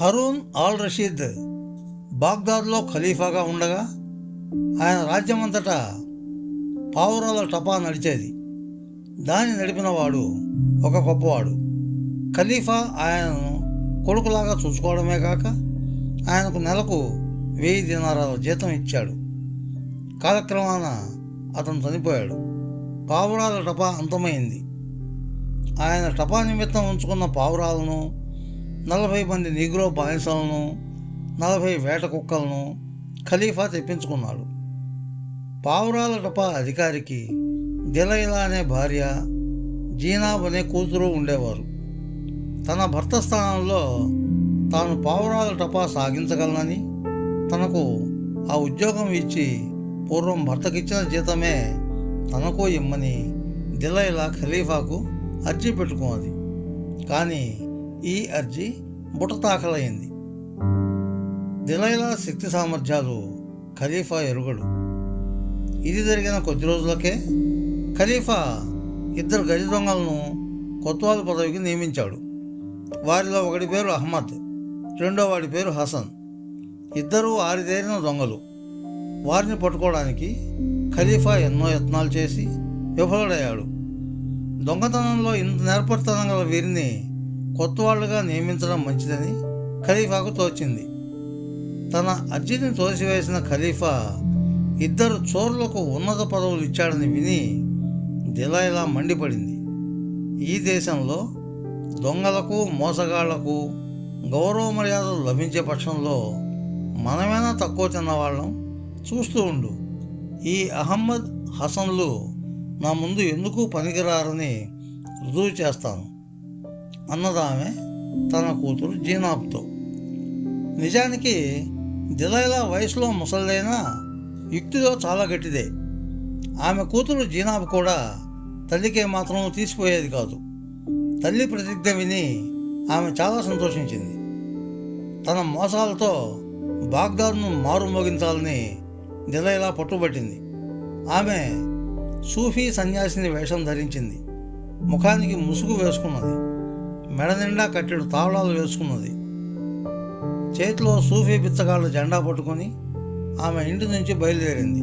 Hurun al Rashid బాగ్దాద్లో ఖలీఫాగా ఉండగా ఆయన రాజ్యమంతటా పావురాల టపా నడిచేది. దాన్ని నడిపినవాడు ఒక గొప్పవాడు. ఖలీఫా ఆయనను కొడుకులాగా చూసుకోవడమే కాక ఆయనకు నెలకు వెయ్యి దినారాల జీతం ఇచ్చాడు. కాలక్రమాన అతను చనిపోయాడు. పావురాల టపా అంతమైంది. ఆయన టపా నిమిత్తం ఉంచుకున్న పావురాలను నలభై మంది నిగ్రో బానిసలను నలభై వేట కుక్కలను ఖలీఫా తెప్పించుకున్నాడు. పావురాల టపా అధికారికి దిలైలా అనే భార్య జీనాబ్ అనే కూతురు ఉండేవారు. తన భర్త స్థానంలో తాను పావురాల టపా సాగించగలనని తనకు ఆ ఉద్యోగం ఇచ్చి పూర్వం భర్తకిచ్చిన జీతమే తనకు ఇమ్మని దిలైలా ఖలీఫాకు అర్జీ పెట్టుకున్నది. కానీ ఈ అర్జీ బుటతాఖలైంది దిలైలా శక్తి సామర్థ్యాలు ఖలీఫా ఎరుగడు. ఇది జరిగిన కొద్ది రోజులకే ఖలీఫా ఇద్దరు గజ దొంగలను కొత్వాల్ పదవికి నియమించాడు. వారిలో ఒకడి పేరు అహ్మద్ రెండో వాడి పేరు హసన్. ఇద్దరూ ఆరితేరిన దొంగలు. వారిని పట్టుకోవడానికి ఖలీఫా ఎన్నో యత్నాలు చేసి విఫలుడయ్యాడు. దొంగతనంలో ఇంత నేర్పరితనం గల వీరిని కొత్త వాళ్ళుగా నియమించడం మంచిదని ఖలీఫాకు తోచింది. తన అర్జీని తోసివేసిన ఖలీఫా ఇద్దరు చోరులకు ఉన్నత పదవులు ఇచ్చాడని విని దిలాయిలా మండిపడింది. ఈ దేశంలో దొంగలకు మోసగాళ్ళకు గౌరవ మర్యాదలు లభించే పక్షంలో మనమైనా తక్కువ తిన్నవాళ్ళం చూస్తూ ఉండు. ఈ అహమ్మద్ హసన్లు నా ముందు ఎందుకు పనికిరారని రుజువు చేస్తాను. అన్నదామె తన కూతురు జీనాబ్తో. నిజానికి దిలైలా వయసులో ముసలిదైనా యుక్తిలో చాలా గట్టిదే. ఆమె కూతురు జీనాబ్ కూడా తల్లికే మాత్రం తీసిపోయేది కాదు. తల్లి ప్రతిజ్ఞ విని ఆమె చాలా సంతోషించింది. తన మోసాలతో బాగ్దాద్ను మారుమోగించాలని దిలైలా పట్టుబట్టింది. ఆమె సూఫీ సన్యాసిని వేషం ధరించింది. ముఖానికి ముసుగు వేసుకున్నది. మెడ నిండా కట్టెడు తావళాలు వేసుకున్నది. చేతిలో సూఫీ బిచ్చగాళ్ళు జెండా పట్టుకొని ఆమె ఇంటి నుంచి బయలుదేరింది.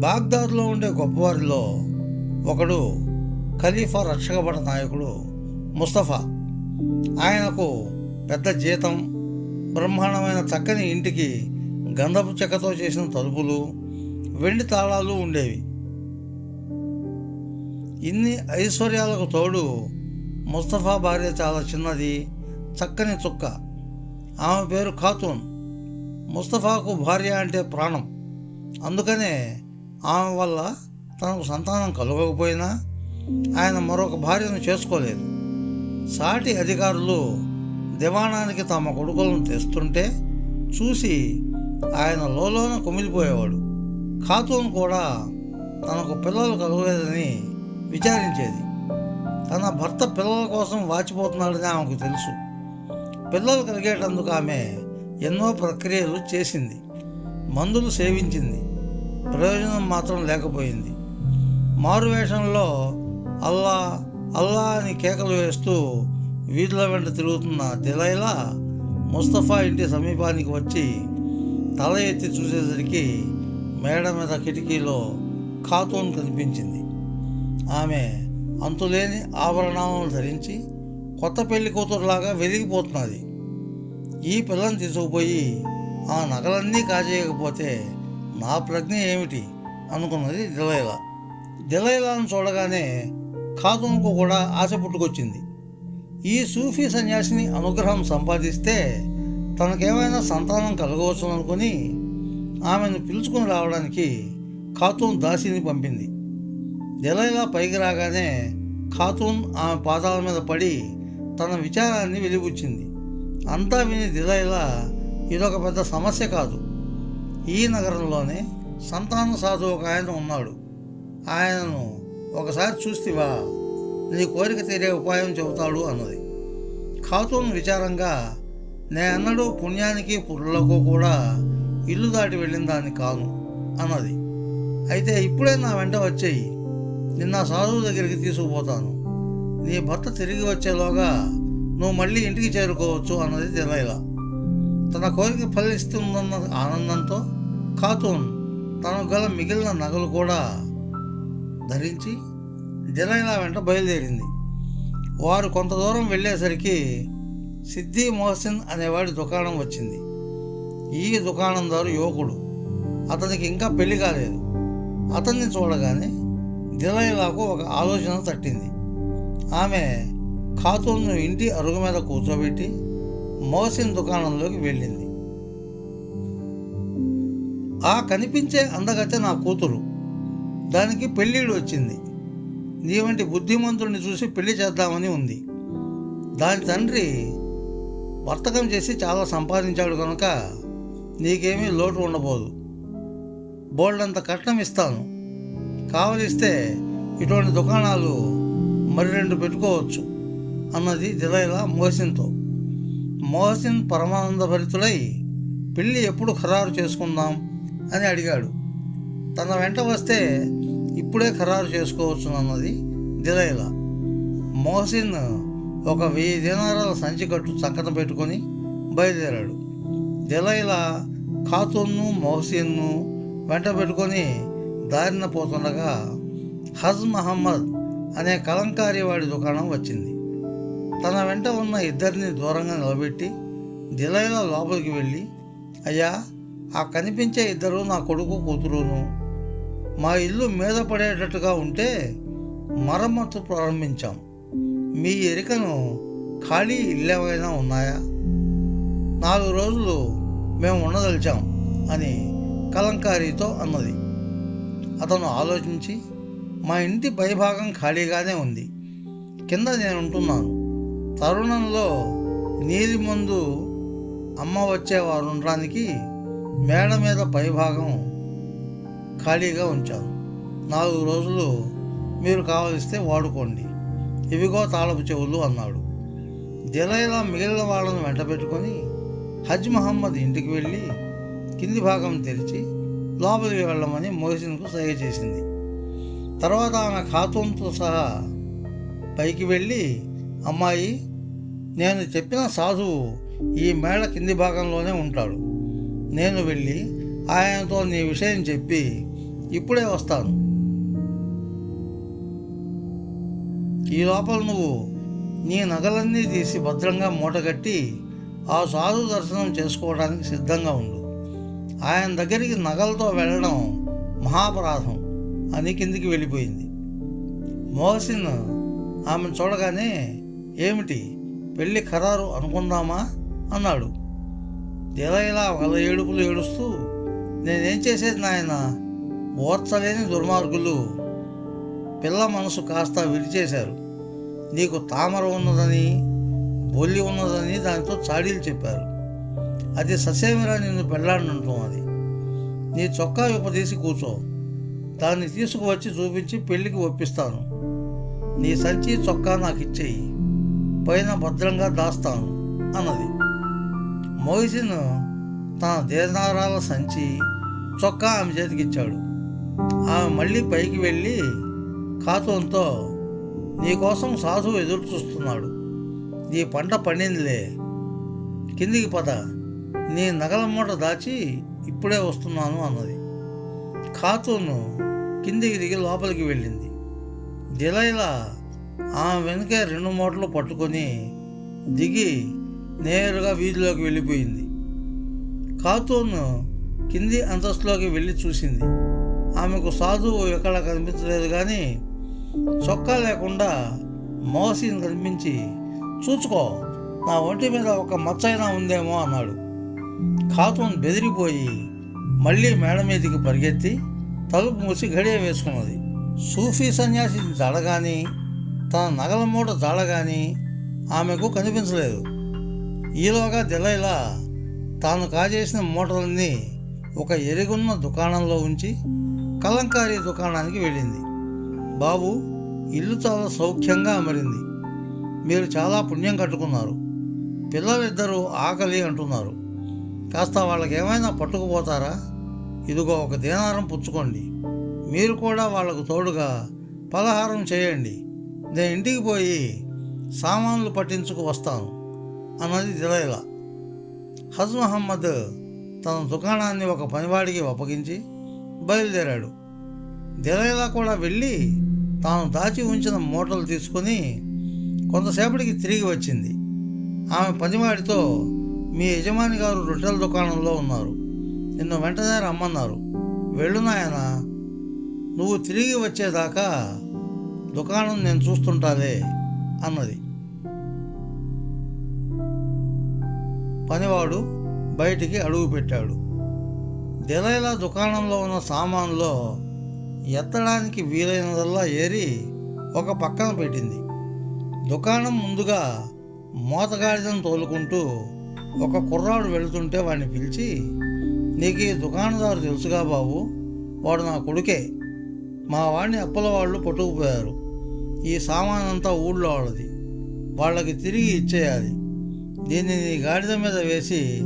బాగ్దాద్లో ఉండే గొప్పవారిలో ఒకడు ఖలీఫా రక్షకబడ నాయకుడు ముస్తఫా. ఆయనకు పెద్ద జీతం బ్రహ్మాండమైన చక్కని ఇంటికి గంధపు చెక్కతో చేసిన తలుపులు వెండి తాళాలు ఉండేవి. ఇన్ని ఐశ్వర్యాలకు తోడు ముస్తఫా భార్య చాలా చిన్నది చక్కని చుక్క. ఆమె పేరు ఖాతూన్. ముస్తఫాకు భార్య అంటే ప్రాణం. అందుకనే ఆమె వల్ల తనకు సంతానం కలగకపోయినా ఆయన మరొక భార్యను చేసుకోలేదు. సాటి అధికారులు దివాణానికి తమ కొడుకులను తెస్తుంటే చూసి ఆయన లోలోన కుమిలిపోయేవాడు. ఖాతూన్ కూడా తనకు పిల్లలు కలగలేదని విచారించేది. తన భర్త పిల్లల కోసం వాచిపోతున్నాడని ఆమెకు తెలుసు. పిల్లలు కలిగేటందుకు ఆమె ఎన్నో ప్రక్రియలు చేసింది. మందులు సేవించింది. ప్రయోజనం మాత్రం లేకపోయింది. మారువేషంలో అల్లా అల్లా అని కేకలు వేస్తూ వీధుల వెంట తిరుగుతున్న దిలైలా ముస్తఫా ఇంటి సమీపానికి వచ్చి తల ఎత్తి చూసేసరికి మేడ మీద కిటికీలో ఖాతూన్ కనిపించింది. ఆమె అంతులేని ఆభరణాలను ధరించి కొత్త పెళ్ళి కూతురులాగా వెలిగిపోతున్నది. ఈ పిల్లని తీసుకుపోయి ఆ నగలన్నీ కాజేయకపోతే నా ప్రజ్ఞ ఏమిటి? అనుకున్నది దిలైలా. దిలైలాను చూడగానే ఖాతూన్కు కూడా ఆశ పుట్టుకొచ్చింది. ఈ సూఫీ సన్యాసిని అనుగ్రహం సంపాదిస్తే తనకేమైనా సంతానం కలగవచ్చు అనుకుని ఆమెను పిలుచుకుని రావడానికి ఖాతూన్ దాసిని పంపింది. దిలైలా పైకి రాగానే ఖాతూన్ ఆమె పాదాల మీద పడి తన విచారాన్ని వెలిబుచ్చింది. అంతా విని దిలైలా ఇదొక పెద్ద సమస్య కాదు. ఈ నగరంలోనే సంతాన సాధువు ఒక ఆయన ఉన్నాడు. ఆయనను ఒకసారి చూస్తేవా నీ కోరిక తీరే ఉపాయం చెబుతాడు అన్నది. ఖాతూన్ విచారంగా నేనన్నడు పుణ్యానికి పురులకు కూడా ఇల్లు దాటి వెళ్ళిన దాన్ని కాను అన్నది. అయితే ఇప్పుడే నా వెంట వచ్చేయి. నిన్న సాధువు దగ్గరికి తీసుకుపోతాను. నీ భర్త తిరిగి వచ్చేలోగా నువ్వు మళ్ళీ ఇంటికి చేరుకోవచ్చు అన్నది దిలైలా తన కోరిక ఫలిస్తుందన్న ఆనందంతో ఖాతూన్ తనకు గల మిగిలిన నగలు కూడా ధరించి దిలైలా వెంట బయలుదేరింది. వారు కొంత దూరం వెళ్ళేసరికి సిద్ధి మోహసిన్ అనేవాడి దుకాణం వచ్చింది. ఈ దుకాణందారు యువకుడు. అతనికి ఇంకా పెళ్ళి కాలేదు. అతన్ని చూడగానే దిలైలాకు ఒక ఆలోచన తట్టింది. ఆమె ఖాతూన్ను ఇంటి అరుగు మీద కూర్చోబెట్టి మోసిన్ దుకాణంలోకి వెళ్ళింది. ఆ కనిపించే అందగత్తె నా కూతురు. దానికి పెళ్ళిళ్ళు వచ్చింది. నీ వంటి బుద్ధిమంతుడిని చూసి పెళ్ళి చేద్దామని ఉంది. దాని తండ్రి వర్తకం చేసి చాలా సంపాదించాడు కనుక నీకేమీ లోటు ఉండబోదు. బోల్డంత కట్నం ఇస్తాను. కావలిస్తే ఇటువంటి దుకాణాలు మరి రెండు పెట్టుకోవచ్చు అన్నది దిలైలా మోహసిన్తో మోహసిన్ పరమానంద భరితులై పెళ్ళి ఎప్పుడు ఖరారు చేసుకుందాం అని అడిగాడు. తన వెంట వస్తే ఇప్పుడే ఖరారు చేసుకోవచ్చు అన్నది దిలైలా మోహసిన్ ఒక వెయ్యి దినారాల సంచి కట్టు చక్కన పెట్టుకొని బయలుదేరాడు. దిలైలా ఖాతూన్ను మోహసిన్ను వెంట పెట్టుకొని దారిన పోతుండగా హజ్ మహమ్మద్ అనే కలంకారీ వాడి దుకాణం వచ్చింది. తన వెంట ఉన్న ఇద్దరిని దూరంగా నిలబెట్టి దిలైలా లోపలికి వెళ్ళి అయ్యా ఆ కనిపించే ఇద్దరు నా కొడుకు కూతురును. మా ఇల్లు మీద పడేటట్టుగా ఉంటే మరమ్మతు ప్రారంభించాం. మీ ఎరికను ఖాళీ ఇల్లేమైనా ఉన్నాయా? నాలుగు రోజులు మేము ఉండదలిచాం అని కలంకారీతో అన్నది. అతను ఆలోచించి మా ఇంటి పైభాగం ఖాళీగానే ఉంది. కింద నేను ఉంటున్నాను తరుణంలో నీలి ముందు అమ్మ వచ్చేవారు ఉండడానికి మేడ మీద పైభాగం ఖాళీగా ఉంచారు నాలుగు రోజులు మీరు కావలిస్తే వాడుకోండి. ఇవిగో తాళపు చెవులు అన్నాడు. దిలైలా మిగిలిన వాళ్ళను వెంటబెట్టుకొని హజ్ మహమ్మద్ ఇంటికి వెళ్ళి కింది భాగం తెరిచి లోపలికి వెళ్ళమని మోహసిన్కు సహాయ చేసింది. తర్వాత ఆమె ఖాతూన్తో సహా పైకి వెళ్ళి అమ్మాయి నేను చెప్పిన సాధువు ఈ మేళ కింది భాగంలోనే ఉంటాడు. నేను వెళ్ళి ఆయనతో నీ విషయం చెప్పి ఇప్పుడే వస్తాను. ఈ లోపల నువ్వు నీ నగలన్నీ తీసి భద్రంగా మూటగట్టి ఆ సాధు దర్శనం చేసుకోవడానికి సిద్ధంగా ఉండు. ఆయన దగ్గరికి నగలతో వెళ్ళడం మహాపరాధం అని కిందికి వెళ్ళిపోయింది. మోహసిన్ ఆమెను చూడగానే ఏమిటి? పెళ్ళి ఖరారు అనుకుందామా? అన్నాడు. ఇలా వాళ్ళ ఏడుపులు ఏడుస్తూ నేనేం చేసేది నాయన? ఓర్చలేని దుర్మార్గులు. పిల్ల మనసు కాస్త విరిచేశారు. నీకు తామర ఉన్నదని బొల్లి ఉన్నదని దానితో చాడీలు చెప్పారు. అది ససేమిరా నిన్ను అది. నీ చొక్కా విపదీసి కూర్చో. దాన్ని తీసుకువచ్చి చూపించి పెళ్ళికి ఒప్పిస్తాను. నీ సంచి చొక్కా నాకు ఇచ్చేయి పైన భద్రంగా దాస్తాను అన్నది. మోయిసిన్ తన దేనారాల సంచి చొక్కా ఆమె చేతికిచ్చాడు ఆమె మళ్ళీ పైకి వెళ్ళి ఖాతూన్తో నీకోసం సాధువు ఎదురు చూస్తున్నాడు నీ పంట పండిందిలే. కిందికి పద. నీ నగల మూట దాచి ఇప్పుడే వస్తున్నాను అన్నది. ఖాతూను కిందికి దిగి లోపలికి వెళ్ళింది. దిలైలా ఆమె వెనుకే రెండు మూటలు పట్టుకొని దిగి నేరుగా వీధిలోకి వెళ్ళిపోయింది. ఖాతూను కింది అంతస్తులోకి వెళ్ళి చూసింది. ఆమెకు సాధువు ఎక్కడ కనిపించలేదు కానీ చొక్కా లేకుండా మోసీని కనిపించి చూచుకో నా ఒంటి మీద ఒక మచ్చైనా ఉందేమో అన్నాడు. ఖాతూన్ బెదిరిపోయి మళ్ళీ మేడ మీదకి పరిగెత్తి తలుపు మూసి గడియ వేసుకున్నది. సూఫీ సన్యాసి దడగాని తన నగల మూట దాడగాని ఆమెకు కనిపించలేదు. ఈలోగా దిలైలా తాను కాజేసిన మూటలన్నీ ఒక ఎరుగున్న దుకాణంలో ఉంచి కలంకారీ దుకాణానికి వెళ్ళింది. బాబు ఇల్లు చాలా సౌఖ్యంగా అమరింది. మీరు చాలా పుణ్యం కట్టుకున్నారు. పిల్లలిద్దరూ ఆకలి అంటున్నారు. కాస్త వాళ్ళకి ఏమైనా పట్టుకుపోతారా? ఇదిగో ఒక దీనారం పుచ్చుకోండి. మీరు కూడా వాళ్ళకు తోడుగా పలహారం చేయండి. నేను ఇంటికి పోయి సామాన్లు పట్టించుకు వస్తాను అన్నది దిలైలా హజ్ మహమ్మద్ తన దుకాణాన్ని ఒక పనివాడికి అప్పగించి బయలుదేరాడు. దిలైలా కూడా వెళ్ళి తాను దాచి ఉంచిన మూటలు తీసుకుని కొంతసేపటికి తిరిగి వచ్చింది. ఆమె పనివాడితో మీ యజమాని గారు రొట్టెల దుకాణంలో ఉన్నారు. నిన్ను వెంటనే రమ్మన్నారు. వెళ్ళు నాయనా. నువ్వు తిరిగి వచ్చేదాకా దుకాణం నేను చూస్తుంటాలే అన్నది. పనివాడు బయటికి అడుగు పెట్టాడు. దిలైలా దుకాణంలో ఉన్న సామాన్లో ఎత్తడానికి వీలైనదల్లా ఏరి ఒక పక్కన పెట్టింది. దుకాణం ముందుగా మోతగాడిదను తోలుకుంటూ ఒక కుర్రాడు వెళుతుంటే వాడిని పిలిచి నీకు ఈ దుకాణదారు తెలుసుగా బాబు వాడు నా కొడుకే. మా వాడిని అప్పుల వాళ్ళు పట్టుకుపోయారు. ఈ సామానంతా ఊళ్ళో వాళ్ళది. వాళ్ళకి తిరిగి ఇచ్చేయాలి. దీన్ని నీ గాడిద మీద వేసి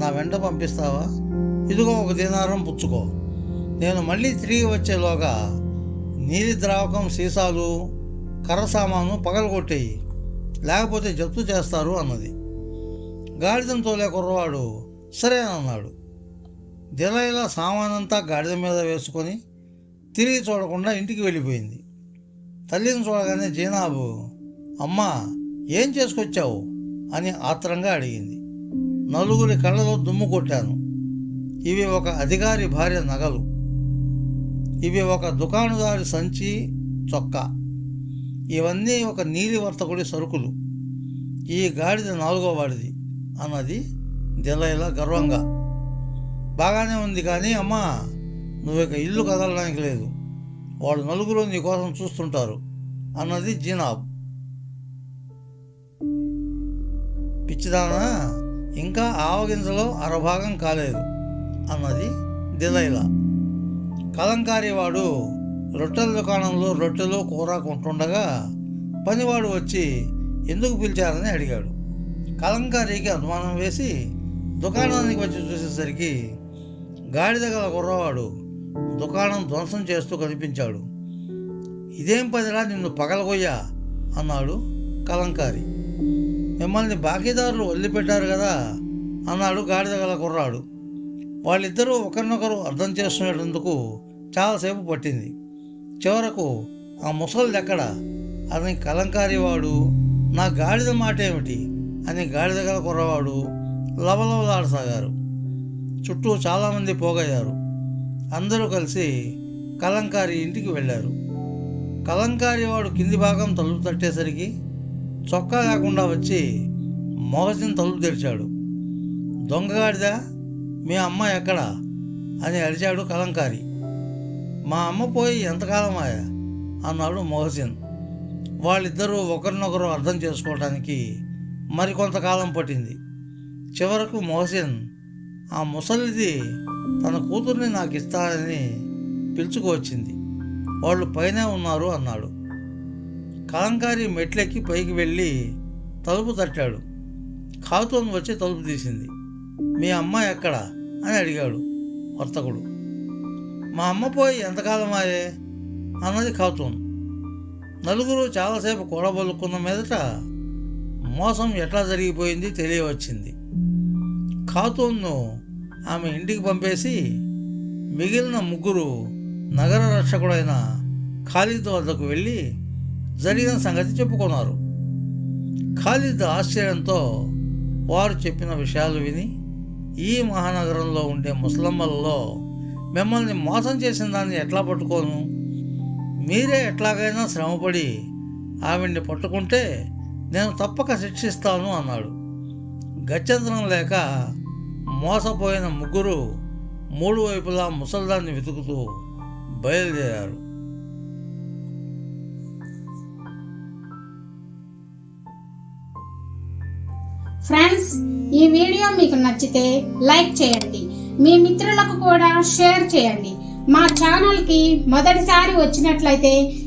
నా వెంట పంపిస్తావా? ఇదిగో ఒక దినారం పుచ్చుకో. నేను మళ్ళీ తిరిగి వచ్చేలోగా నీలి ద్రావకం సీసాలు కర్ర సామాను పగలగొట్టేయి. లేకపోతే జప్తు చేస్తారు అన్నది. గాడిదను తోలే కుర్రవాడు సరే అన్నాడు. దిలైలా సామానంతా గాడిద మీద వేసుకొని తిరిగి చూడకుండా ఇంటికి వెళ్ళిపోయింది. తల్లిని చూడగానే జీనాబు అమ్మా ఏం చేసుకొచ్చావు? అని ఆత్రంగా అడిగింది. నలుగురి కళ్ళలో దుమ్ము కొట్టాను. ఇవి ఒక అధికారి భార్య నగలు. ఇవి ఒక దుకాణదారి సంచి చొక్కా. ఇవన్నీ ఒక నీలి వర్తకుడి సరుకులు. ఈ గాడిద నాలుగో వాడిది. అన్నది దెలైలా గర్వంగా. బాగానే ఉంది కానీ అమ్మా నువ్వు ఇక ఇల్లు కదలడానికి లేదు. వాళ్ళు నలుగురు నీ కోసం చూస్తుంటారు అన్నది జీనాబ్. పిచ్చిదానా ఇంకా ఆవగింజలో అరభాగం కాలేదు అన్నది దిలైలా కలంకారి వాడు రొట్టెల దుకాణంలో రొట్టెలు కూర కొంటుండగా పనివాడు వచ్చి ఎందుకు పిలిచారని అడిగాడు. కలంకారీకి అనుమానం వేసి దుకాణానికి వచ్చి చూసేసరికి గాడిద గల కుర్రవాడు దుకాణం ధ్వంసం చేస్తూ కనిపించాడు. ఇదేం పదిరా నిన్ను పగలగొయ్యా? అన్నాడు కలంకారి మిమ్మల్ని బాకీదారులు వదిలిపెట్టారు కదా? అన్నాడు గాడిద గల కుర్రాడు. వాళ్ళిద్దరూ ఒకరినొకరు అర్థం చేసుకునేటందుకు చాలాసేపు పట్టింది. చివరకు ఆ ముసలిది ఎక్కడ అని కలంకారి వాడు నా గాడిద మాట ఏమిటి అని గాడిద గల కుర్రవాడు లవలవలాడసాగారు. చుట్టూ చాలామంది పోగయ్యారు. అందరూ కలిసి కలంకారి ఇంటికి వెళ్ళారు. కలంకారి వాడు కింది భాగం తలుపు తట్టేసరికి చొక్కా లేకుండా వచ్చి మొగసిని తలుపు తెరిచాడు. దొంగగాడిదా మీ అమ్మ ఎక్కడ? అని అరిచాడు కలంకారి. మా అమ్మ పోయి ఎంతకాలం ఆయా? అన్నాడు మొహసిన్ వాళ్ళిద్దరూ ఒకరినొకరు అర్థం చేసుకోవడానికి మరికొంతకాలం పట్టింది. చివరకు మొహసిన్ ఆ ముసలిది తన కూతుర్ని నాకు ఇస్తానని పిలుచుకువచ్చింది వాళ్ళు పైనే ఉన్నారు అన్నాడు. కలంకారి మెట్లెక్కి పైకి వెళ్ళి తలుపు తట్టాడు. ఖాతూన్ వచ్చి తలుపు తీసింది. మీ అమ్మ ఎక్కడ? అని అడిగాడు వర్తకుడు. మా అమ్మ పోయి ఎంతకాలం ఆయే అన్నది ఖాతూన్ నలుగురు చాలాసేపు కూడబలుకున్న మీదట మోసం ఎట్లా జరిగిపోయింది తెలియవచ్చింది. ఖాతూన్ను ఆమె ఇంటికి పంపేసి మిగిలిన ముగ్గురు నగర రక్షకుడైన ఖాలిద్ వద్దకు వెళ్ళి జరిగిన సంగతి చెప్పుకున్నారు. ఖాలిద్ ఆశ్చర్యంతో వారు చెప్పిన విషయాలు విని ఈ మహానగరంలో ఉండే ముసలమ్మలలో మిమ్మల్ని మోసం చేసిన దాన్ని ఎట్లా పట్టుకోను? మీరే ఎట్లాగైనా శ్రమపడి ఆవిడ్ని పట్టుకుంటే నేను తప్పక శిక్షిస్తాను అన్నాడు. గత్యంతరం లేక మోసపోయిన ముగ్గురు మూడు వైపులా ముసల్దాన్ని వెతుకుతూ బయలుదేరారు. ఫ్రెండ్స్ ఈ వీడియో మీకు నచ్చితే లైక్ చేయండి. మీ మిత్రులకు కూడా షేర్ చేయండి. మా ఛానల్కి మొదటిసారి వచ్చినట్లయితే